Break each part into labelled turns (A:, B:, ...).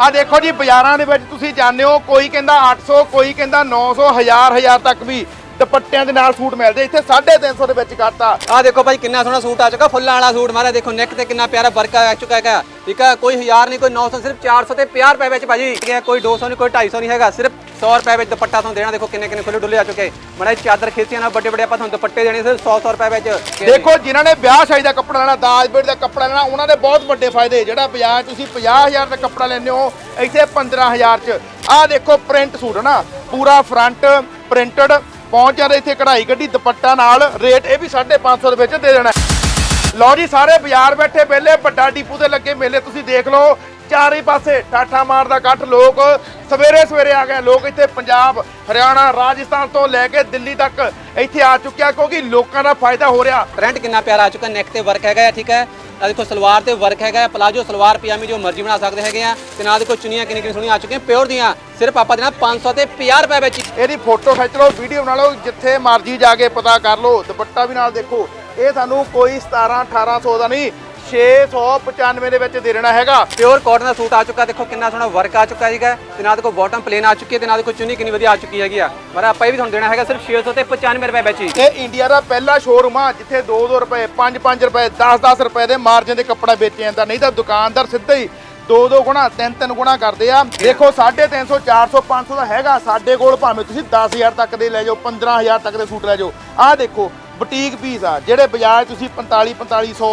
A: ਆ ਦੇਖੋ ਜੀ, ਬਾਜ਼ਾਰਾਂ ਦੇ ਵਿੱਚ ਤੁਸੀਂ ਜਾਣਦੇ ਹੋ, ਕੋਈ ਕਹਿੰਦਾ 800 ਕੋਈ ਕਹਿੰਦਾ 900 1000 1000 ਤੱਕ ਵੀ ਦੁਪੱਟਿਆਂ ਦੇ ਨਾਲ ਸੂਟ ਮਿਲਦੇ। ਇੱਥੇ 350 ਦੇ ਵਿੱਚ ਕਰਤਾ।
B: ਆ ਦੇਖੋ ਭਾਈ, ਕਿੰਨਾ ਸੋਹਣਾ ਸੂਟ ਆ ਚੁੱਕਾ, ਫੁੱਲਾਂ ਵਾਲਾ ਸੂਟ ਮਾਰਾ ਦੇਖੋ ਨੈਕ ਤੇ ਕਿੰਨਾ ਪਿਆਰਾ ਵਰਕ ਆ ਚੁੱਕਾ ਹੈਗਾ। ਠੀਕ ਹੈ ਕੋਈ 1000 ਨਹੀਂ, ਕੋਈ 900 ਸਿਰਫ 400 ਤੇ 50 ਰੁਪਏ ਵਿੱਚ ਭਾਜੀ ਠੀਕ ਹੈ ਕੋਈ 200 ਨਹੀਂ, ਕੋਈ 250 ਨਹੀਂ ਹੈਗਾ। ਸਿਰਫ 100 ਰੁਪਏ ਵਿੱਚ ਦੁਪੱਟਾ ਤੁਹਾਨੂੰ ਦੇਣਾ, ਦੇਖੋ ਕਿੰਨੇ ਕਿੰਨੇ ਖੁੱਲੇ ਡੁੱਲੇ ਆ ਚੁੱਕੇ। ਮੜਾ ਚਾਦਰ ਖੇਤੀਆਂ ਨਾਲ ਵੱਡੇ ਵੱਡੇ ਆਪਾਂ ਤੁਹਾਨੂੰ ਦੁਪੱਟੇ ਦੇਣੇ ਸਿਰਫ 100 100 ਰੁਪਏ ਵਿੱਚ।
A: ਦੇਖੋ, ਜਿਨ੍ਹਾਂ ਨੇ ਵਿਆਹ ਸ਼ਾਦੀ ਦਾ ਕੱਪੜਾ ਲੈਣਾ, ਦਾਜ ਬੇੜ ਦਾ ਕੱਪੜਾ ਲੈਣਾ, ਉਹਨਾਂ ਦੇ ਬਹੁਤ ਵੱਡੇ ਫਾਇਦੇ। ਜਿਹੜਾ ਬਾਜ਼ਾਰ 'ਚ ਤੁਸੀਂ 50000 ਦਾ ਕੱਪੜਾ ਲੈਂਦੇ ਹੋ, ਇੱਥੇ 15000 ਚ। ਆਹ ਦੇਖੋ, ਪ੍ਰਿੰਟ ਸੂਟ ਨਾ? ਪੂਰਾ ਫਰੰਟ ਪ੍ਰਿੰਟਡ ਪਹੁੰਚ ਜਾਂਦਾ ਇੱਥੇ ਕਢਾਈ ਕੱਢੀ ਦੁਪੱਟਾ ਨਾਲ, ਰੇਟ ਇਹ ਵੀ 550 ਦੇ ਵਿੱਚ ਦੇ ਦੇਣਾ। ਲਓ ਜੀ, ਸਾਰੇ ਬਾਜ਼ਾਰ ਬੈਠੇ ਪਹਿਲੇ ਵੱਡਾ ਡੀਪੂ ਤੇ ਲੱਗੇ ਮੇਲੇ, ਤੁਸੀਂ ਦੇਖ ਲਓ। ਚਾਰੇ ਪਾਸੇ ਠਾਠਾ ਮਾਰਦਾ ਇਕੱਠ। ਲੋਕ ਸਵੇਰੇ ਸਵੇਰੇ ਆ ਗਏ। ਲੋਕ ਇੱਥੇ ਪੰਜਾਬ ਹਰਿਆਣਾ ਰਾਜਸਥਾਨ ਤੋਂ ਲੈ ਕੇ ਦਿੱਲੀ ਤੱਕ ਇੱਥੇ ਆ ਚੁੱਕਿਆ ਕਿਉਂਕਿ ਲੋਕਾਂ ਦਾ ਫਾਇਦਾ ਹੋ ਰਿਹਾ।
B: ਪ੍ਰਿੰਟ ਕਿੰਨਾ ਪਿਆਰਾ ਆ ਚੁੱਕਾ। ਨੈਕ ਤੇ ਵਰਕ ਹੈਗਾ ਠੀਕ ਹੈ। ਆ ਦੇਖੋ ਸਲਵਾਰ ਤੇ ਵਰਕ ਹੈਗਾ ਪਲਾਜੋ ਸਲਵਾਰ ਪਜਾਮੀ ਜੋ ਮਰਜ਼ੀ ਬਣਾ ਸਕਦੇ ਹੈਗੇ ਆ। ਤੇ ਨਾਲ ਦੇਖੋ ਚੁੰਨੀਆਂ ਕਿੰਨੀ ਕਿੰਨੀ ਸੋਹਣੀਆਂ ਆ ਚੁੱਕੀਆਂ। ਪਿਓਰ ਦੀਆਂ ਸਿਰਫ ਆਪਾਂ ਦੇਣਾ 500 ਤੇ 50 ਰੁਪਏ ਵਿੱਚ।
A: ਇਹਦੀ ਫੋਟੋ ਖਿੱਚ ਲਓ ਵੀਡੀਓ ਬਣਾ ਲਓ। ਜਿੱਥੇ ਮਰਜ਼ੀ ਜਾ ਕੇ ਪਤਾ ਕਰ ਲਓ। ਦੁਪੱਟਾ ਵੀ ਨਾਲ ਦੇਖੋ। ਇਹ ਸਾਨੂੰ ਕੋਈ 17 1800 ਦਾ ਨਹੀਂ 695 ਦੇ ਵਿੱਚ ਦੇ ਦੇਣਾ ਹੈਗਾ।
B: ਪਿਓਰ ਕਾਟਨ ਦਾ ਸੂਟ ਆ ਚੁੱਕਾ ਦੇਖੋ ਕਿੰਨਾ ਸੋਹਣਾ ਵਰਕ ਆ ਚੁੱਕਾ ਹੈਗਾ ਤੇ ਨਾਲ ਦੇਖੋ ਬਾਟਮ ਪਲੇਨ ਆ ਚੁੱਕੀ ਹੈ ਤੇ ਨਾਲ ਦੇਖੋ ਚੁੰਨੀ ਕਿੰਨੀ ਵਧੀਆ ਆ ਚੁੱਕੀ ਹੈਗੀ ਆ। ਪਰ ਆਪਾਂ ਇਹ ਵੀ ਤੁਹਾਨੂੰ ਦੇਣਾ ਹੈਗਾ ਸਿਰਫ 600 ਤੇ 95 ਰੁਪਏ ਵਿੱਚ ਹੀ
A: ਇਹ ਇੰਡੀਆ ਦਾ ਪਹਿਲਾ ਸ਼ੋਰੂਮ ਆ ਜਿੱਥੇ 2-2 ਰੁਪਏ 5-5 ਰੁਪਏ 10-10 ਰੁਪਏ ਦੇ ਮਾਰਜਨ ਦੇ ਕੱਪੜਾ ਵੇਚਿਆ ਜਾਂਦਾ। ਨਹੀਂ ਤਾਂ ਦੁਕਾਨਦਾਰ ਸਿੱਧਾ ਹੀ ਦੋ ਦੋ ਗੁਣਾ ਤਿੰਨ ਤਿੰਨ ਗੁਣਾ ਕਰਦੇ ਆ। ਦੇਖੋ 350 400 500 ਦਾ ਹੈਗਾ। ਸਾਡੇ ਕੋਲ ਭਾਵੇਂ ਤੁਸੀਂ 10000 ਤੱਕ ਦੇ ਲੈ ਜਾਓ 15000 ਤੱਕ ਦੇ ਸੂਟ ਲੈ ਜਾਓ। ਆਹ ਦੇਖੋ ਬੁਟੀਕ ਪੀਸ ਆ ਜਿਹੜੇ ਬਾਜ਼ਾਰ ਤੁਸੀਂ 45 4500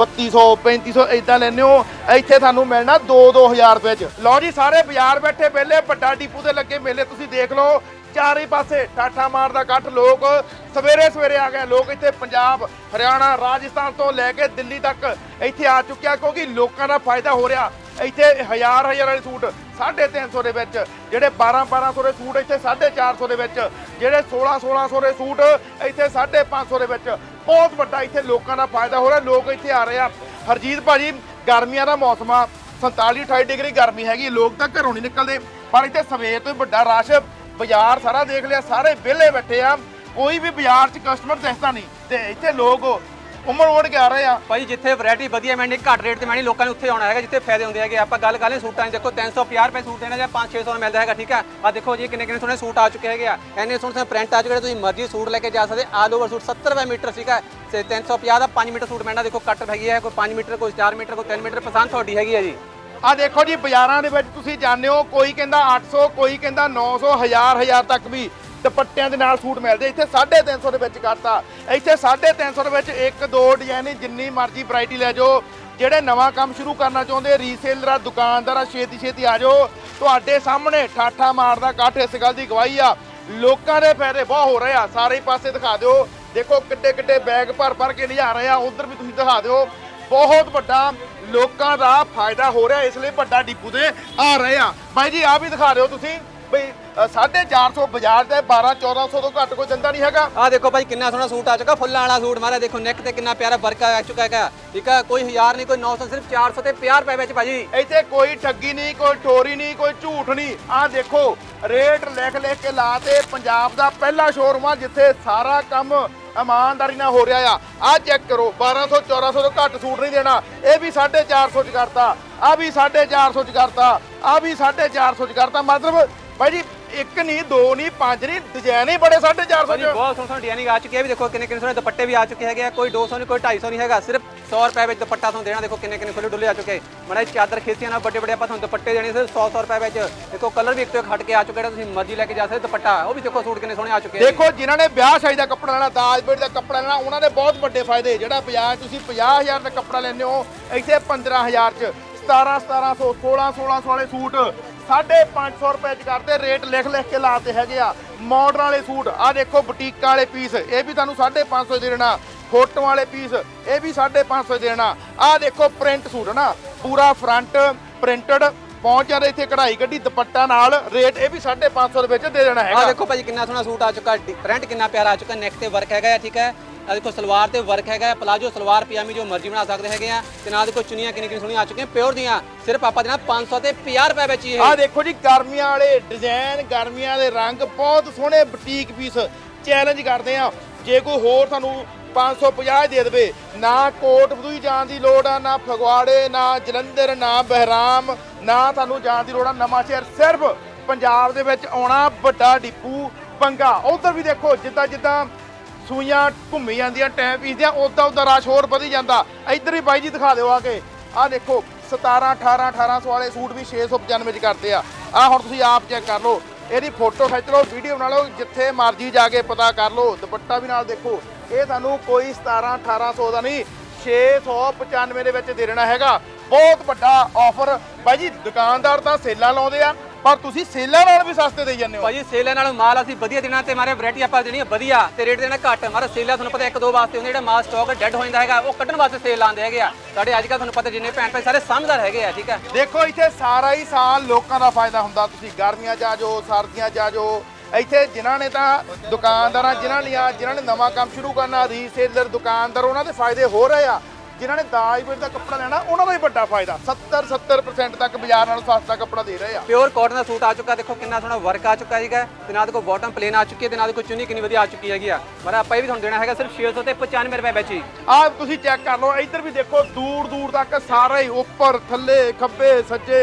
A: 3200 3500 ਇਦਾਂ ਲੈਂਦੇ ਹੋ। ਇੱਥੇ ਤੁਹਾਨੂੰ ਮਿਲਣਾ 2-2000 ਰੁਪਏ 'ਚ। ਲਓ ਜੀ, ਸਾਰੇ ਬਾਜ਼ਾਰ ਬੈਠੇ ਪਹਿਲੇ ਵੱਡਾ ਡੀਪੂ ਦੇ ਲੱਗੇ ਮੇਲੇ, ਤੁਸੀਂ ਦੇਖ ਲਓ। ਚਾਰੇ ਪਾਸੇ ਠਾਠਾ ਮਾਰਦਾ ਇਕੱਠ, ਲੋਕ ਸਵੇਰੇ ਸਵੇਰੇ ਆ ਗਏ। ਲੋਕ ਇੱਥੇ ਪੰਜਾਬ, ਹਰਿਆਣਾ, ਰਾਜਸਥਾਨ ਤੋਂ ਲੈ ਕੇ ਦਿੱਲੀ ਤੱਕ ਇੱਥੇ ਆ ਚੁੱਕਿਆ, ਕਿਉਂਕਿ ਲੋਕਾਂ ਦਾ ਫਾਇਦਾ ਹੋ ਰਿਹਾ। ਇੱਥੇ ਹਜ਼ਾਰ ਹਜ਼ਾਰ ਵਾਲੇ ਸੂਟ 350 ਦੇ ਵਿੱਚ, ਜਿਹੜੇ 12 1200 ਦੇ ਸੂਟ ਇੱਥੇ 450 ਦੇ ਵਿੱਚ, ਜਿਹੜੇ 16 1600 ਦੇ ਸੂਟ ਇੱਥੇ 550 ਦੇ ਵਿੱਚ। ਬਹੁਤ ਵੱਡਾ ਇੱਥੇ ਲੋਕਾਂ ਦਾ ਫਾਇਦਾ ਹੋ ਰਿਹਾ, ਲੋਕ ਇੱਥੇ ਆ ਰਹੇ ਆ। ਹਰਜੀਤ ਭਾਜੀ, ਗਰਮੀਆਂ ਦਾ ਮੌਸਮ ਆ 47 28 ਡਿਗਰੀ ਗਰਮੀ ਹੈਗੀ, ਲੋਕ ਤਾਂ ਘਰੋਂ ਨਹੀਂ ਨਿਕਲਦੇ, ਪਰ ਇੱਥੇ ਸਵੇਰ ਤੋਂ ਹੀ ਵੱਡਾ ਰਸ਼, ਬਾਜ਼ਾਰ ਸਾਰਾ ਦੇਖ ਲਿਆ, ਸਾਰੇ ਵਿਹਲੇ ਬੈਠੇ ਆ, ਕੋਈ ਵੀ ਬਾਜ਼ਾਰ 'ਚ ਕਸਟਮਰ ਦਿਖਦਾ ਨਹੀਂ, ਤੇ ਇੱਥੇ ਲੋਕ ਉਮੜ ਉਮੜ ਕੇ ਆ ਰਹੇ ਆ।
B: ਭਾਈ ਜਿੱਥੇ ਵੈਰਾਈਟੀ ਵਧੀਆ ਮਿਲਣੀ ਘੱਟ ਰੇਟ ਤੇ ਮਿਲਣੀ ਲੋਕਾਂ ਨੂੰ ਉੱਥੇ ਆਉਣਾ ਹੈਗਾ ਜਿੱਥੇ ਫਾਇਦੇ ਹੁੰਦੇ ਹੈਗੇ। ਆਪਾਂ ਗੱਲ ਕਰ ਲਈ ਸੂਟਾਂ ਦੀ ਦੇਖੋ 350 ਰੁਪਏ ਸੂਟ ਦੇਣਾ ਜਾਂ 5-600 ਦਾ ਮਿਲਦਾ ਹੈਗਾ ਠੀਕ ਹੈ? ਆ ਦੇਖੋ ਜੀ ਕਿੰਨੇ ਕਿੰਨੇ ਸੋਹਣੇ ਸੂਟ ਆ ਚੁੱਕੇ ਹੈਗੇ ਆ। ਇੰਨੇ ਸੋਹਣੇ ਸੋਹਣੇ ਪ੍ਰਿੰਟ ਆ ਚੁੱਕੇ ਨੇ, ਤੁਸੀਂ ਮਰਜ਼ੀ ਸੂਟ ਲੈ ਕੇ ਜਾ ਸਕਦੇ ਆਲ ਓਵਰ ਸੂਟ 70 ਰੁਪਏ ਮੀਟਰ ਸੀਗਾ ਤੇ 350 ਦਾ 5 ਮੀਟਰ ਸੂਟ ਮਿਲਣਾ ਦੇਖੋ ਕੱਟ ਹੈਗੀ ਹੈ ਕੋਈ 5 ਮੀਟਰ ਕੋਈ 4 ਮੀਟਰ ਕੋਈ 3 ਮੀਟਰ ਪਸੰਦ ਤੁਹਾਡੀ ਹੈਗੀ ਹੈ ਜੀ।
A: ਆ ਦੇਖੋ ਜੀ ਬਾਜ਼ਾਰਾਂ ਦੇ ਵਿੱਚ ਤੁਸੀਂ ਜਾਣਦੇ ਹੋ ਕੋਈ ਕਹਿੰਦਾ 800 ਕੋਈ ਕਹਿੰਦਾ 900 1000 1000 ਤੱਕ ਵੀ ਦੁਪੱਟਿਆਂ ਦੇ ਨਾਲ ਸੂਟ ਮਿਲਦੇ ਇੱਥੇ 350 ਦੇ ਵਿੱਚ ਕਰਤਾ। ਇੱਥੇ 350 ਦੇ ਵਿੱਚ ਇੱਕ, ਦੋ ਡਿਜ਼ਾਈਨ ਜਿੰਨੀ ਮਰਜ਼ੀ ਵੈਰਾਈਟੀ ਲੈ ਜਾਓ। ਜਿਹੜੇ ਨਵਾਂ ਕੰਮ ਸ਼ੁਰੂ ਕਰਨਾ ਚਾਹੁੰਦੇ ਰੀਸੇਲਰ ਆ, ਦੁਕਾਨਦਾਰ ਛੇਤੀ ਛੇਤੀ ਆ ਜਾਓ। ਤੁਹਾਡੇ ਸਾਹਮਣੇ ਠਾਠਾ ਮਾਰਦਾ ਇਕੱਠ ਇਸ ਗੱਲ ਦੀ ਗਵਾਹੀ ਆ। ਲੋਕਾਂ ਦੇ ਫਾਇਦੇ ਬਹੁਤ ਹੋ ਰਹੇ ਆ। ਸਾਰੇ ਪਾਸੇ ਦਿਖਾ ਦਿਓ। ਦੇਖੋ ਕਿੱਡੇ ਕਿੱਡੇ ਬੈਗ ਭਰ ਭਰ ਕੇ ਲਿਜਾ ਰਹੇ ਆ। ਉਧਰ ਵੀ ਤੁਸੀਂ ਦਿਖਾ ਦਿਓ। ਬਹੁਤ ਵੱਡਾ ਲੋਕਾਂ ਦਾ ਫਾਇਦਾ ਹੋ ਰਿਹਾ। ਇਸ ਲਈ ਵੱਡਾ ਡੀਪੂ ਤੇ ਆ ਰਹੇ ਆ। ਬਾਈ ਜੀ ਆ ਵੀ ਦਿਖਾ ਦਿਓ ਤੁਸੀਂ। ਬਈ ਅ, 450 ਬਾਜ਼ਾਰ ਤੇ 12 1400 ਤੋਂ ਘੱਟ ਕੋਈ ਦਿੰਦਾ ਨਹੀਂ ਹੈਗਾ।
B: ਆ ਦੇਖੋ ਭਾਈ ਕਿੰਨਾ ਸੋਹਣਾ ਸੂਟ ਆ ਚੁੱਕਾ ਫੁੱਲਾਂ ਵਾਲਾ ਸੂਟ ਮਾਰਾ ਦੇਖੋ ਨੈਕ ਤੇ ਕਿੰਨਾ ਪਿਆਰਾ ਵਰਕ ਆ ਚੁੱਕਾ ਹੈਗਾ। ਠੀਕ ਹੈ ਕੋਈ 1000 ਨਹੀਂ ਕੋਈ 900 ਸਿਰਫ 400 ਤੇ 50 ਰੁਪਏ ਵਿੱਚ ਭਾਜੀ।
A: ਇੱਥੇ ਕੋਈ ਠੱਗੀ ਨਹੀਂ ਕੋਈ ਟੋਰੀ ਨਹੀਂ ਕੋਈ ਝੂਠ ਨਹੀਂ। ਆਹ ਦੇਖੋ ਰੇਟ ਲਿਖ ਲਿਖ ਕੇ ਲਾਤੇ ਪੰਜਾਬ ਦਾ ਪਹਿਲਾ ਸ਼ੋਰੂਮ ਆ ਜਿੱਥੇ ਸਾਰਾ ਕੰਮ ਇਮਾਨਦਾਰੀ ਨਾਲ ਹੋ ਰਿਹਾ ਆ। ਚੈੱਕ ਕਰੋ 1200 1400 ਤੋਂ ਘੱਟ ਸੂਟ ਨਹੀਂ ਦੇਣਾ। ਇਹ ਵੀ 450 ਚ ਕਰਤਾ ਆ ਵੀ 450 ਚ ਕਰਤਾ ਆ ਵੀ 450 ਚ ਕਰਤਾ। ਮਤਲਬ ਭਾਈ ਜੀ ਇੱਕ ਨਹੀਂ ਦੋ ਨਹੀਂ ਪੰਜ ਨਹੀਂ ਡਿਜ਼ਾਈਨ ਹੀ ਬੜੇ 450
B: ਭਾਜੀ
A: ਚ।
B: ਬਹੁਤ ਸੋਹਣਾ ਸੋਹਣਾ ਡਿਜ਼ਾਈਨਿੰਗ ਆ ਚੁੱਕੀ ਹੈ ਵੀ ਦੇਖੋ ਕਿੰਨੇ ਕਿੰਨੇ ਸੋਹਣੇ ਦੁਪੱਟੇ ਵੀ ਆ ਚੁੱਕੇ ਹੈਗੇ ਆ ਕੋਈ 200 ਨਹੀਂ ਕੋਈ 250 ਨਹੀਂ ਹੈਗਾ ਸਿਰਫ 100 ਰੁਪਏ ਵਿੱਚ ਦੁਪੱਟਾ ਤੁਹਾਨੂੰ ਦੇਣਾ ਦੇਖੋ ਕਿੰਨੇ ਕਿੰਨੇ ਖੁੱਲੇ ਡੁੱਲੇ ਆ ਚੁੱਕੇ। ਮੜਾ ਚਾਦਰ ਖੇਸੀਆਂ ਨਾਲ ਵੱਡੇ ਵੱਡੇ ਆਪਾਂ ਤੁਹਾਨੂੰ ਦੁਪੱਟੇ ਦੇਣੇ ਸਿਰਫ 100 100 ਰੁਪਏ ਵਿੱਚ। ਦੇਖੋ ਕਲਰ ਵੀ ਇੱਕ ਤੋਂ ਇੱਕ ਹਟ ਕੇ ਆ ਚੁੱਕੇ ਜਿਹੜਾ ਤੁਸੀਂ ਮਰਜ਼ੀ ਲੈ ਕੇ ਜਾ ਸਕਦੇ ਦੁਪੱਟਾ ਉਹ ਵੀ ਦੇਖੋ ਸੂਟ ਕਿੰਨੇ ਸੋਹਣੇ ਆ ਚੁੱਕੇ ਆ
A: ਦੇਖੋ ਜਿਨ੍ਹਾਂ ਨੇ ਵਿਆਹ ਸ਼ਾਦੀ ਦਾ ਕੱਪੜਾ ਲੈਣਾ ਦਾਜ ਬੇੜ ਦਾ ਕੱਪੜਾ ਲੈਣਾ ਉਹਨਾਂ ਦੇ ਬਹੁਤ ਵੱਡੇ ਫਾਇਦੇ। ਜਿਹੜਾ ਬਾਜ਼ਾਰ 'ਚ ਤੁਸੀਂ 50000 ਦਾ ਕੱਪੜਾ ਲੈਂਦੇ ਹੋ ਇੱਥੇ 15000 ਚ। 17 1700 16 1600 ਵਾਲੇ ਸੂਟ 550 ਰੁਪਏ ਚ ਕਰਦੇ ਰੇਟ ਲਿਖ ਲਿਖ ਕੇ ਲਾਤੇ ਹੈਗੇ ਆ ਮਾਡਰਨ ਵਾਲੇ ਸੂਟ। ਆ ਦੇਖੋ ਬੁਟੀਕਾਂ ਵਾਲੇ ਪੀਸ ਇਹ ਵੀ ਤੁਹਾਨੂੰ 550 ਦੇ ਦੇਣਾ। ਫੋਟੋ ਵਾਲੇ ਪੀਸ ਇਹ ਵੀ 550 ਦੇ ਦੇਣਾ। ਆ ਦੇਖੋ ਪ੍ਰਿੰਟ ਸੂਟ ਨਾ ਪੂਰਾ ਫਰੰਟ ਪ੍ਰਿੰਟਡ ਪਹੁੰਚ ਜਾਂਦੇ ਇੱਥੇ ਕਢਾਈ ਕੱਢੀ ਦੁਪੱਟਾ ਨਾਲ ਰੇਟ ਇਹ ਵੀ 550 ਦੇ ਵਿੱਚ ਦੇ ਦੇਣਾ
B: ਆ
A: ਹੈਗਾ।
B: ਦੇਖੋ ਭਾਜੀ ਕਿੰਨਾ ਸੋਹਣਾ ਸੂਟ ਆ ਚੁੱਕਾ ਪ੍ਰਿੰਟ ਕਿੰਨਾ ਪਿਆਰਾ ਆ ਚੁੱਕਾ ਨੈਕ ਤੇ ਵਰਕ ਹੈਗਾ ਆ ਠੀਕ ਹੈ। ਆ ਦੇਖੋ, ਸਲਵਾਰ ਤੇ ਵਰਕ ਹੈਗਾ ਪਲਾਜੋ ਸਲਵਾਰ, ਪਜਾਮੀ ਜੋ ਮਰਜ਼ੀ ਬਣਾ ਸਕਦੇ ਹੈਗੇ ਆ। ਤੇ ਨਾਲ ਦੇਖੋ, ਚੁੰਨੀਆਂ ਕਿੰਨੀ ਕਿੰਨੀ ਸੋਹਣੀਆਂ ਆ ਚੁੱਕੀਆਂ ਪਿਓਰ ਦੀਆਂ। ਸਿਰਫ ਆਪਾਂ ਦੇਣਾ 500 ਤੇ 50 ਰੁਪਏ ਵਿੱਚ ਹੀ ਇਹ।
A: ਆ ਦੇਖੋ ਜੀ, ਗਰਮੀਆਂ ਵਾਲੇ ਡਿਜ਼ਾਈਨ ਗਰਮੀਆਂ ਦੇ ਰੰਗ ਬਹੁਤ ਸੋਹਣੇ ਬੁਟੀਕ ਪੀਸ ਚੈਲੰਜ ਕਰਦੇ ਆ। ਜੇ ਕੋਈ ਹੋਰ ਤੁਹਾਨੂੰ 550 ਦੇ ਦੇਵੇ, ਨਾ ਕੋਟ ਬਦੂਈ ਜਾਣ ਦੀ ਲੋੜ ਆ, ਨਾ ਫਗਵਾੜੇ, ਨਾ ਜਲੰਧਰ, ਨਾ ਬਹਿਰਾਮ, ਨਾ ਤੁਹਾਨੂੰ ਜਾਣ ਦੀ ਲੋੜ ਆ। ਨਵਾਂ ਸ਼ਹਿਰ ਸਿਰਫ ਪੰਜਾਬ ਦੇ ਵਿੱਚ ਆਉਣਾ ਵੱਡਾ ਡਿਪੂ ਪੰਗਾ। ਉਧਰ ਵੀ ਦੇਖੋ ਜਿੱਦਾਂ ਜਿੱਦਾਂ ਸੂਈਆਂ ਘੁੰਮੀ ਜਾਂਦੀਆਂ ਟਾਈਮ ਪੀਸਦੀਆਂ ਉਦਾਂ ਉਦਾਂ ਰਸ਼ ਹੋਰ ਵਧੀ ਜਾਂਦਾ। ਇੱਧਰ ਹੀ ਬਾਈ ਜੀ ਦਿਖਾ ਦਿਓ ਆ ਕੇ। ਆਹ ਦੇਖੋ 17 18 1800 ਵਾਲੇ ਸੂਟ ਵੀ 695 ਚ ਕਰਦੇ ਆ। ਆ ਹੁਣ ਤੁਸੀਂ ਆਪ ਚੈੱਕ ਕਰ ਲਓ। ਇਹਦੀ ਫੋਟੋ ਖਿੱਚ ਲਓ ਵੀਡੀਓ ਬਣਾ ਲਓ, ਜਿੱਥੇ ਮਰਜ਼ੀ ਜਾ ਕੇ ਪਤਾ ਕਰ ਲਓ। ਦੁਪੱਟਾ ਵੀ ਨਾਲ ਦੇਖੋ, ਇਹ ਤੁਹਾਨੂੰ ਕੋਈ 17 1800 ਦਾ ਨਹੀਂ 695 ਦੇ ਵਿੱਚ ਦੇ ਦੇਣਾ ਹੈਗਾ। ਬਹੁਤ ਵੱਡਾ ਆਫਰ ਬਾਈ ਜੀ, ਦੁਕਾਨਦਾਰ ਤਾਂ ਸੇਲਾਂ ਲਾਉਂਦੇ ਆ ਪਰ ਤੁਸੀਂ ਸੇਲਾਂ ਨਾਲ ਵੀ ਸਸਤੇ ਦੇਈ ਜਾਂਦੇ ਹੋ।
B: ਭਾਜੀ ਸੇਲ ਨਾਲ ਮਾਲ ਅਸੀਂ ਵਧੀਆ ਦੇਣਾ ਤੇ ਮਾਰੇ ਵੈਰਾਈਟੀ ਆਪਾਂ ਦੇਣੀ ਆ ਵਧੀਆ। ਤੇ ਰੇਟ ਦੇਣਾ ਘੱਟ ਮਾਰੇ ਸੇਲਾਂ ਤੁਹਾਨੂੰ ਪਤਾ ਇੱਕ ਦੋ ਵਾਸਤੇ ਹੁੰਦੇ ਜਿਹੜਾ ਮਾਲ ਸਟਾਕ ਡੈਡ ਹੋ ਜਾਂਦਾ ਹੈਗਾ ਉਹ ਕੱਢਣ ਵਾਸਤੇ ਸੇਲ ਲਾਉਂਦੇ ਹੈਗੇ ਆ। ਸਾਡੇ ਅੱਜ ਕੱਲ੍ਹ ਤੁਹਾਨੂੰ ਪਤਾ ਜਿੰਨੇ ਭੈਣ ਭਾਈ ਸਾਰੇ ਸਮਝਦਾਰ ਹੈਗੇ ਆ ਠੀਕ ਹੈ
A: ਦੇਖੋ ਇੱਥੇ ਸਾਰਾ ਹੀ ਸਾਲ ਲੋਕਾਂ ਦਾ ਫਾਇਦਾ ਹੁੰਦਾ। ਤੁਸੀਂ ਗਰਮੀਆਂ 'ਚ ਆ ਜਾਓ ਸਰਦੀਆਂ 'ਚ ਆ ਜਾਓ। ਇੱਥੇ ਜਿਨ੍ਹਾਂ ਨੇ ਤਾਂ ਦੁਕਾਨਦਾਰਾਂ ਜਿਨ੍ਹਾਂ ਲਿਆ ਜਿਨ੍ਹਾਂ ਨੇ ਨਵਾਂ ਕੰਮ ਸ਼ੁਰੂ ਕਰਨਾ ਰੀਸੇਲਰ ਦੁਕਾਨਦਾਰ ਉਹਨਾਂ ਦੇ ਫਾਇਦੇ ਹੋ ਰਹੇ ਆ। ਜਿਨ੍ਹਾਂ ਨੇ ਦਾਜ ਦਾ ਕੱਪੜਾ ਲੈਣਾ ਉਹਨਾਂ ਦਾ ਹੀ ਵੱਡਾ ਫਾਇਦਾ। 70 70% ਤੱਕ ਬਾਜ਼ਾਰ ਨਾਲੋਂ ਸਸਤਾ ਕੱਪੜਾ ਦੇ ਰਹੇ ਆ।
B: ਪਿਓਰ ਕਾਟਨ ਦਾ ਸੂਟ ਆ ਚੁੱਕਾ ਦੇਖੋ ਕਿੰਨਾ ਸੋਹਣਾ ਵਰਕ ਆ ਚੁੱਕਾ ਹੈਗਾ ਤੇ ਨਾਲ ਦੇਖੋ ਬਾਟਮ ਪਲੇਨ ਆ ਚੁੱਕੀ ਹੈ ਤੇ ਨਾਲ ਦੇਖੋ ਚੁੰਨੀ ਕਿੰਨੀ ਵਧੀਆ ਆ ਚੁੱਕੀ ਹੈਗੀ ਆ। ਮਾਰਾ ਆਪਾਂ ਇਹ ਵੀ ਤੁਹਾਨੂੰ ਦੇਣਾ ਹੈਗਾ ਸਿਰਫ 600 ਤੇ 95 ਰੁਪਏ ਵਿੱਚ ਹੀ
A: ਆਹ ਤੁਸੀਂ ਚੈੱਕ ਕਰ ਲਓ ਇੱਧਰ ਵੀ ਦੇਖੋ ਦੂਰ ਦੂਰ ਤੱਕ ਸਾਰਾ ਹੀ ਉੱਪਰ ਥੱਲੇ ਖੱਬੇ ਸੱਜੇ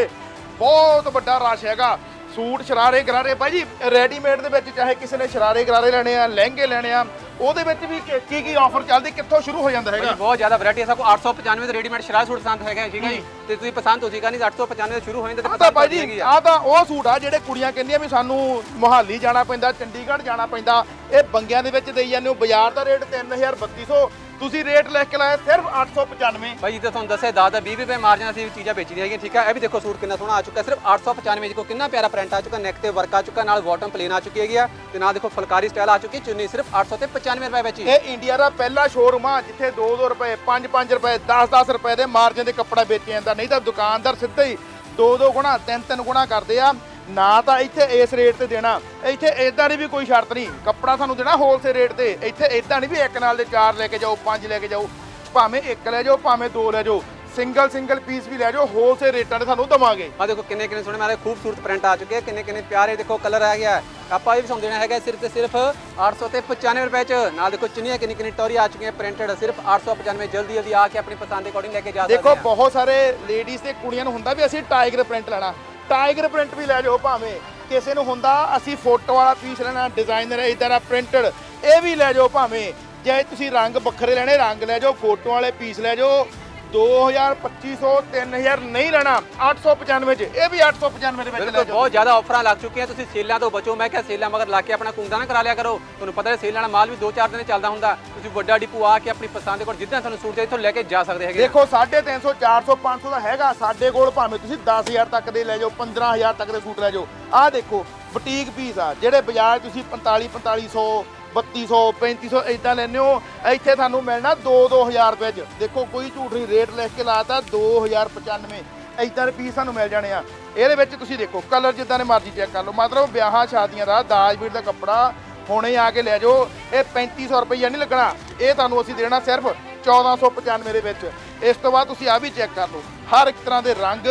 A: ਬਹੁਤ ਵੱਡਾ ਰਸ਼ ਹੈਗਾ। ਸੂਟ ਸ਼ਰਾਰੇ ਗਰਾਰੇ ਭਾਈ ਜੀ ਰੈਡੀਮੇਡ ਦੇ ਵਿੱਚ ਚਾਹੇ ਕਿਸੇ ਨੇ ਸ਼ਰਾਰੇ ਗਰਾਰੇ ਲੈਣੇ ਆ ਲਹਿੰਗੇ ਲੈਣੇ ਆ ਉਹਦੇ ਵਿੱਚ ਵੀ ਕੀ- ਕੀ ਕੀ ਆਫਰ ਚੱਲਦੀ ਕਿੱਥੋਂ ਸ਼ੁਰੂ ਹੋ ਜਾਂਦਾ ਹੈਗਾ?
B: ਬਹੁਤ ਜ਼ਿਆਦਾ ਵੈਰਾਈਟੀ ਹੈ। ਸਭ ਕੋ 895 ਦੇ ਰੈਡੀਮੇਡ ਸ਼ਰਾਰਾ ਸੂਟ ਪਸੰਦ ਹੈਗਾ ਠੀਕ ਹੈ ਜੀ? ਤੇ ਤੁਸੀਂ ਪਸੰਦ ਤੁਸੀਂ ਕਰਨੀ 895 ਦੇ ਸ਼ੁਰੂ ਹੋ ਜਾਂਦੇ ਤੇ
A: ਆ ਤਾਂ ਭਾਈ ਜੀ
B: ਆ।
A: ਆ ਤਾਂ ਉਹ ਸੂਟ ਆ ਜਿਹੜੇ ਕੁੜੀਆਂ ਕਹਿੰਦੀਆਂ ਵੀ ਸਾਨੂੰ ਮੁਹਾਲੀ ਜਾਣਾ ਪੈਂਦਾ ਚੰਡੀਗੜ੍ਹ ਜਾਣਾ ਪੈਂਦਾ ਇਹ ਬੰਗਿਆਂ ਦੇ ਵਿੱਚ ਦੇਈ ਜਾਂਦੇ ਹੋ। ਬਾਜ਼ਾਰ ਦਾ ਰੇਟ 3200 ਤੁਸੀਂ ਰੇਟ ਲਿਖ ਕੇ ਲਾਇਆ ਸਿਰਫ 895
B: ਭਾਈ ਜਿੱਦਾਂ ਤੁਹਾਨੂੰ ਦੱਸਿਆ ਦਾਦਾ ਦਾ 20 ਰੁਪਏ ਮਾਰਜਨ ਅਸੀਂ ਚੀਜ਼ਾਂ ਵੇਚੀਆਂ ਹੈਗੀਆਂ ਠੀਕ ਹੈ ਇਹ ਵੀ ਦੇਖੋ ਸੂਟ ਕਿੰਨਾ ਸੋਹਣਾ ਆ ਚੁੱਕਾ ਸਿਰਫ 895 ਵਿੱਚ ਕੋ ਕਿੰਨਾ ਪਿਆਰਾ ਪ੍ਰਿੰਟ ਆ ਚੁੱਕਾ ਨੈਕ ਤੇ ਵਰਕ ਆ ਚੁੱਕਾ ਨਾਲ ਬਾਟਮ ਪਲੇਨ ਆ ਚੁੱਕੀ ਹੈਗੀ ਆ ਤੇ ਨਾਲ ਦੇਖੋ ਫੁਲਕਾਰੀ ਸਟਾਈਲ ਆ ਚੁੱਕੀ ਚੁੰਨੀ ਸਿਰਫ 895 ਰੁਪਏ ਵਿੱਚ
A: ਇਹ ਇੰਡੀਆ ਦਾ ਪਹਿਲਾ ਸ਼ੋਰੂਮ ਆ ਜਿੱਥੇ 2-2 ਰੁਪਏ 5-5 ਰੁਪਏ 10-10 ਰੁਪਏ ਦੇ ਮਾਰਜਨ ਦੇ ਕੱਪੜਾ ਵੇਚਿਆ ਜਾਂਦਾ ਨਹੀਂ ਤਾਂ ਦੁਕਾਨਦਾਰ ਸਿੱਧਾ ਹੀ 2-2 ਗੁਣਾ 3-3 ਗੁਣਾ ਕਰਦੇ ਆ। ਨਾ ਤਾਂ ਇੱਥੇ ਇਸ ਰੇਟ ਤੇ ਦੇਣਾ ਇੱਥੇ ਇਦਾਂ ਦੀ ਵੀ ਕੋਈ ਸ਼ਰਤ ਨਹੀਂ। ਕੱਪੜਾ ਤੁਹਾਨੂੰ ਦੇਣਾ ਹੋਲਸੇਲ ਰੇਟ ਤੇ ਇੱਥੇ ਇਦਾਂ ਨਹੀਂ ਵੀ ਇੱਕ ਨਾਲ ਦੇ ਚਾਰ ਲੈ ਕੇ ਜਾਓ ਪੰਜ ਲੈ ਕੇ ਜਾਓ ਭਾਵੇਂ ਇੱਕ ਲੈ ਜਾਓ ਭਾਵੇਂ ਦੋ ਲੈ ਜਾਓ ਸਿੰਗਲ ਸਿੰਗਲ ਪੀਸ ਵੀ ਲੈ ਜਾਓ ਹੋਲਸੇਲ ਰੇਟਾਂ ਤੇ ਤੁਹਾਨੂੰ ਦਵਾਂਗੇ।
B: ਆ ਦੇਖੋ ਕਿੰਨੇ ਕਿੰਨੇ ਸੋਹਣੇ ਮਾਰੇ ਖੂਬਸੂਰਤ ਪ੍ਰਿੰਟ ਆ ਚੁੱਕੇ ਕਿੰਨੇ ਕਿੰਨੇ ਪਿਆਰੇ ਦੇਖੋ ਕਲਰ ਆ ਗਿਆ। ਆਪਾਂ ਇਹ ਵੀ ਦੇਣਾ ਹੈਗਾ ਸਿਰਫ ਤੇ ਸਿਰਫ 800 ਤੇ 95 ਰੁਪਏ ਚ। ਨਾਲ ਦੇਖੋ ਚੁੰਨੀਆਂ ਕਿੰਨੀ ਕਿੰਨੀ ਟੋਰੀ ਆ ਚੁੱਕੀਆਂ ਪ੍ਰਿੰਟਡ ਸਿਰਫ 895 ਜਲਦੀ ਜਲਦੀ ਆ ਕੇ ਆਪਣੀ ਪਸੰਦ ਦੇ ਅਕੋਰਡਿੰਗ ਲੈ ਕੇ ਜਾ ਸਕਦੇ
A: ਦੇਖੋ ਬਹੁਤ ਸਾਰੇ ਲੇਡੀਜ਼ ਤੇ ਕੁੜੀਆਂ ਨੂੰ ਹੁੰਦਾ ਵੀ ਅਸੀਂ ਟਾਈਗਰ ਪ੍ਰਿੰਟ ਲੈਣਾ। ਟਾਈਗਰ ਪ੍ਰਿੰਟ ਵੀ ਲੈ ਜਾਓ ਭਾਵੇਂ ਕਿਸੇ ਨੂੰ ਹੁੰਦਾ, ਅਸੀਂ ਫੋਟੋ ਵਾਲਾ ਪੀਸ ਲੈਣਾ ਡਿਜ਼ਾਈਨਰ ਇਦਾਂ ਦਾ ਪ੍ਰਿੰਟਡ ਇਹ ਵੀ ਲੈ ਜਾਓ ਭਾਵੇਂ। ਜੇ ਤੁਸੀਂ ਰੰਗ ਵੱਖਰੇ ਲੈਣੇ, ਰੰਗ ਲੈ ਜਾਓ, ਫੋਟੋ ਵਾਲੇ ਪੀਸ ਲੈ ਜਾਓ 2000 2500 3000 ਨਹੀਂ ਲੈਣਾ। 895 ਚ। ਇਹ ਵੀ 895 ਦੇ ਵਿੱਚ ਲੈ
B: ਬਿਲਕੁਲ
A: ਜਾਓ।
B: ਬਹੁਤ ਜ਼ਿਆਦਾ ਆਫਰਾਂ ਲੱਗ ਚੁੱਕੀਆਂ। ਤੁਸੀਂ ਸੇਲਾਂ ਤੋਂ ਬਚੋ। ਮੈਂ ਕਿਹਾ ਸੇਲਾਂ ਮਗਰ ਲਾ ਕੇ ਆਪਣਾ ਕੁੰਦਾ ਨਾ ਕਰਾ ਲਿਆ ਕਰੋ। ਤੁਹਾਨੂੰ ਪਤਾ ਹੈ ਸੇਲਾਂ ਵਾਲਾ ਮਾਲ ਵੀ 2-4 ਦਿਨ ਚੱਲਦਾ ਹੁੰਦਾ। ਤੁਸੀਂ ਵੱਡਾ ਡਿਪੂ ਆ ਕੇ ਆਪਣੀ ਪਸੰਦ ਦੇ ਕੋਲ ਜਿੱਦਾਂ ਤੁਹਾਨੂੰ ਸੂਟ ਚਾਹੀਦਾ ਇੱਥੋਂ ਲੈ ਕੇ ਜਾ ਸਕਦੇ ਹੈਗੇ
A: ਦੇਖੋ 350 400 500 ਦਾ ਹੈਗਾ। ਸਾਡੇ ਕੋਲ ਭਾਵੇਂ ਤੁਸੀਂ 10000 ਤੱਕ ਦੇ ਲੈ ਜਾਓ 15000 ਤੱਕ ਦੇ ਸੂਟ ਲੈ ਜਾਓ। ਆਹ ਦੇਖੋ ਬੁਟੀਕ ਪੀਸ ਆ। ਜਿਹੜੇ ਬਾਜ਼ਾਰ ਤੁਸੀਂ 45 4500 3200 3500 ਇਦਾਂ ਲੈਂਦੇ ਹੋ। ਇੱਥੇ ਤੁਹਾਨੂੰ ਮਿਲਣਾ 2-2000 ਰੁਪਏ 'ਚ। ਦੇਖੋ, ਕੋਈ ਝੂਠ ਨਹੀਂ, ਰੇਟ ਲਿਖ ਕੇ ਲਾਤਾ 2095 ਇਦਾਂ ਦੇ ਪੀਸ ਸਾਨੂੰ ਮਿਲ ਜਾਣੇ ਆ। ਇਹਦੇ ਵਿੱਚ ਤੁਸੀਂ ਦੇਖੋ ਕਲਰ ਜਿੱਦਾਂ ਦੇ ਮਰਜ਼ੀ ਚੈੱਕ ਕਰ ਲਓ। ਮਤਲਬ ਵਿਆਹਾਂ, ਸ਼ਾਦੀਆਂ ਦਾ ਦਾਜਵੀਰ ਦਾ ਕੱਪੜਾ ਹੁਣੇ ਆ ਕੇ ਲੈ ਜਾਓ। ਇਹ 3500 ਰੁਪਈਆ ਨਹੀਂ ਲੱਗਣਾ। ਇਹ ਤੁਹਾਨੂੰ ਅਸੀਂ ਦੇਣਾ ਸਿਰਫ 1495 ਦੇ ਵਿੱਚ। ਇਸ ਤੋਂ ਬਾਅਦ ਤੁਸੀਂ ਆ ਵੀ ਚੈੱਕ ਕਰ ਲਓ। ਹਰ ਇੱਕ ਤਰ੍ਹਾਂ ਦੇ ਰੰਗ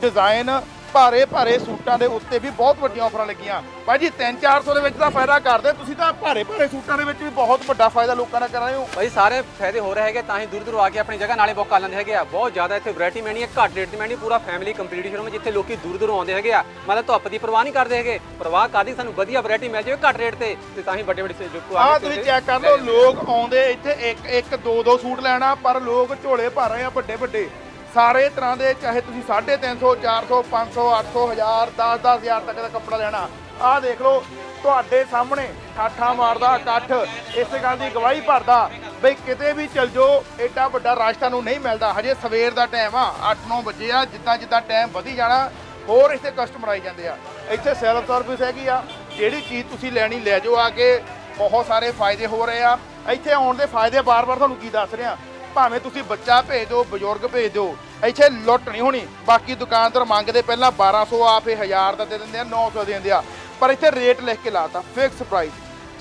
A: ਡਿਜ਼ਾਈਨ ਭਾਰੇ ਭਾਰੇ ਸੂਟਾਂ ਦੇ ਉੱਤੇ ਵੀ ਬਹੁਤ ਵੱਡੀਆਂ ਆਫਰਾਂ ਲੱਗੀਆਂ। ਭਾਜੀ 3-400 ਦੇ ਵਿੱਚ ਤਾਂ ਫਾਇਦਾ ਕਰਦੇ ਤੁਸੀਂ ਤਾਂ ਭਾਰੇ ਭਾਰੇ ਸੂਟਾਂ ਦੇ ਵਿੱਚ ਵੀ ਬਹੁਤ ਵੱਡਾ ਫਾਇਦਾ ਲੋਕਾਂ ਨਾਲ ਕਰ ਰਹੇ ਹੋ।
B: ਭਾਈ ਸਾਰੇ ਫਾਇਦੇ ਹੋ ਰਹੇ ਹੈਗੇ ਤਾਂ ਹੀ ਦੂਰ ਦੂਰ ਆ ਕੇ ਆਪਣੀ ਜਗ੍ਹਾ ਨਾਲੇ ਬੁੱਕ ਕਰ ਲੈਂਦੇ ਹੈਗੇ ਆ। ਬਹੁਤ ਜ਼ਿਆਦਾ ਇੱਥੇ ਵੈਰਾਈਟੀ ਮੈਣੀ ਹੈ ਘੱਟ ਰੇਟ ਦੀ ਮੈਣੀ ਪੂਰਾ ਫੈਮਿਲੀ ਕੰਪਲੀਟ ਸ਼ੋਰੂਮ ਜਿੱਥੇ ਲੋਕੀ ਦੂਰ ਦੂਰ ਆਉਂਦੇ ਹੈਗੇ ਆ। ਮਤਲਬ ਧੁੱਪ ਦੀ ਪਰਵਾਹ ਨਹੀਂ ਕਰਦੇ ਹੈਗੇ। ਪਰਵਾਹ ਕਾਦੀ ਸਾਨੂੰ ਵਧੀਆ ਵੈਰਾਈਟੀ ਮਿਲ ਜਾਵੇ ਘੱਟ ਰੇਟ ਤੇ ਤੇ ਤਾਂ ਹੀ ਵੱਡੇ ਵੱਡੇ ਲੋਕ
A: ਆਹ ਤੁਸੀਂ ਚੈੱਕ ਕਰ ਲਓ ਲੋਕ ਆਉਂਦੇ ਇੱਥੇ ਇੱਕ ਇੱਕ ਦੋ ਦੋ ਸੂਟ ਲੈਣਾ ਪਰ ਲੋਕ ਝੋਲੇ ਭਰ ਰਹੇ ਆ ਵੱਡੇ ਵੱਡੇ ਸਾਰੇ ਤਰ੍ਹਾਂ ਦੇ, ਚਾਹੇ ਤੁਸੀਂ 350 400 500 800 1000 10 10000 ਤੱਕ ਦਾ ਕੱਪੜਾ ਲੈਣਾ। ਆਹ ਦੇਖ ਲਓ, ਤੁਹਾਡੇ ਸਾਹਮਣੇ ਠਾਠਾ ਮਾਰਦਾ ਇਕੱਠ। ਇਸ ਗੱਲ ਦੀ ਗਵਾਹੀ ਭਰਦਾ ਬਈ ਕਿਤੇ ਵੀ ਚਲ ਜਾਓ ਐਡਾ ਵੱਡਾ ਰਸ਼ ਤੁਹਾਨੂੰ ਨਹੀਂ ਮਿਲਦਾ। ਹਜੇ ਸਵੇਰ ਦਾ ਟਾਈਮ ਆ 8-9 ਵਜੇ ਆ, ਜਿੱਦਾਂ ਜਿੱਦਾਂ ਟਾਈਮ ਵਧੀ ਜਾਣਾ, ਹੋਰ ਇੱਥੇ ਕਸਟਮਰ ਆਈ ਜਾਂਦੇ ਆ। ਇੱਥੇ ਸੈਲਫ ਸਰਵਿਸ ਹੈਗੀ ਆ, ਜਿਹੜੀ ਚੀਜ਼ ਤੁਸੀਂ ਲੈਣੀ, ਲੈ ਜਾਓ ਆ ਕੇ। ਬਹੁਤ ਸਾਰੇ ਫਾਇਦੇ ਹੋ ਰਹੇ ਆ। ਇੱਥੇ ਆਉਣ ਦੇ ਫਾਇਦੇ ਬਾਰ-ਬਾਰ ਤੁਹਾਨੂੰ ਕੀ ਦੱਸ ਰਿਹਾ? ਭਾਵੇਂ ਤੁਸੀਂ ਬੱਚਾ ਭੇਜ ਦਿਓ ਬਜ਼ੁਰਗ ਭੇਜ ਦਿਓ ਇੱਥੇ ਲੁੱਟ ਨਹੀਂ ਹੋਣੀ। ਬਾਕੀ ਦੁਕਾਨਦਾਰ ਮੰਗਦੇ ਪਹਿਲਾਂ 1200 ਆਪ ਇਹ 1000 ਦਾ ਦੇ ਦਿੰਦੇ ਆ 900 ਦੇ ਦਿੰਦੇ ਆ। ਪਰ ਇੱਥੇ ਰੇਟ ਲਿਖ ਕੇ ਲਾਤਾ ਫਿਕਸ ਪ੍ਰਾਈਸ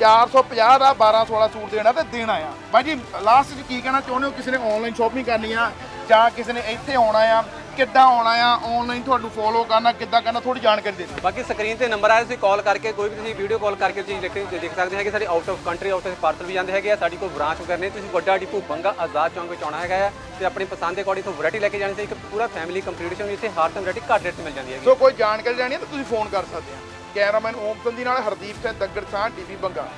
A: 450 ਦਾ 1200 ਵਾਲਾ ਸੂਟ ਦੇਣਾ ਤੇ ਦੇਣਾ ਆ ਬਾਈ ਜੀ ਲਾਸਟ 'ਚ ਕੀ ਕਹਿਣਾ ਚਾਹੁੰਦੇ ਹੋ? ਕਿਸੇ ਨੇ ਆਨਲਾਈਨ ਸ਼ਾਪਿੰਗ ਕਰਨੀ ਆ ਜਾਂ ਕਿਸੇ ਨੇ ਇੱਥੇ ਆਉਣਾ ਆ? ਕਿੱਦਾਂ ਆਉਣਾ ਆ ਆਨਲਾਈਨ ਤੁਹਾਨੂੰ ਫੋਲੋ ਕਰਨਾ ਕਿੱਦਾਂ ਕਰਨਾ ਥੋੜੀ ਜਾਣਕਾਰੀ ਦੇ ਦਿਓ
B: ਬਾਕੀ ਸਕਰੀਨ ਤੇ ਨੰਬਰ ਆਇਆ ਤੁਸੀਂ ਕਾਲ ਕਰਕੇ ਕੋਈ ਵੀ ਤੁਸੀਂ ਵੀਡੀਓ ਕਾਲ ਕਰਕੇ ਚੀਜ਼ ਦੇਖ ਦੇਖ ਸਕਦੇ ਹੈਗੇ ਸਾਡੀ out of country out of parcel ਵੀ ਜਾਂਦੇ ਹੈਗੇ ਆ ਸਾਡੀ ਕੋਈ ਬ੍ਰਾਂਚ ਵਗੈਰਾ ਨਹੀਂ ਤੁਸੀਂ ਵੱਡਾ ਡਿਪੂ ਬੰਗਾ ਆਜ਼ਾਦ ਚੌਂਕ ਵਿੱਚ ਆਉਣਾ ਹੈਗਾ ਆ ਤੇ ਆਪਣੀ ਪਸੰਦ ਦੇ ਅਕੋਰਡਿੰਗ ਤੋਂ ਵੈਰਾਈਟੀ ਲੈ ਕੇ ਜਾਣੀ ਤੇ ਇੱਕ ਪੂਰਾ ਫੈਮਿਲੀ ਕੰਪਲੀਟੇਸ਼ਨ ਇੱਥੇ ਹਰ ਟਾਈਮ ਵੈਰਾਈਟੀ ਘੱਟ ਰੇਟ ਤੇ ਮਿਲ ਜਾਂਦੀ ਹੈਗੀ।
A: ਸੋ ਕੋਈ ਜਾਣਕਾਰੀ ਲੈਣੀ ਹੈ ਤਾਂ ਤੁਸੀਂ ਫੋਨ ਕਰ ਸਕਦੇ ਆ ਕੈਮਰਾਮੈਨ ਓਮ ਸੰਧੀ ਨਾਲ ਹਰਦੀਪ ਸਿੰਘ ਦੱਗੜ ਸਾਹ ਟੀਵੀ ਬੰਗਾ।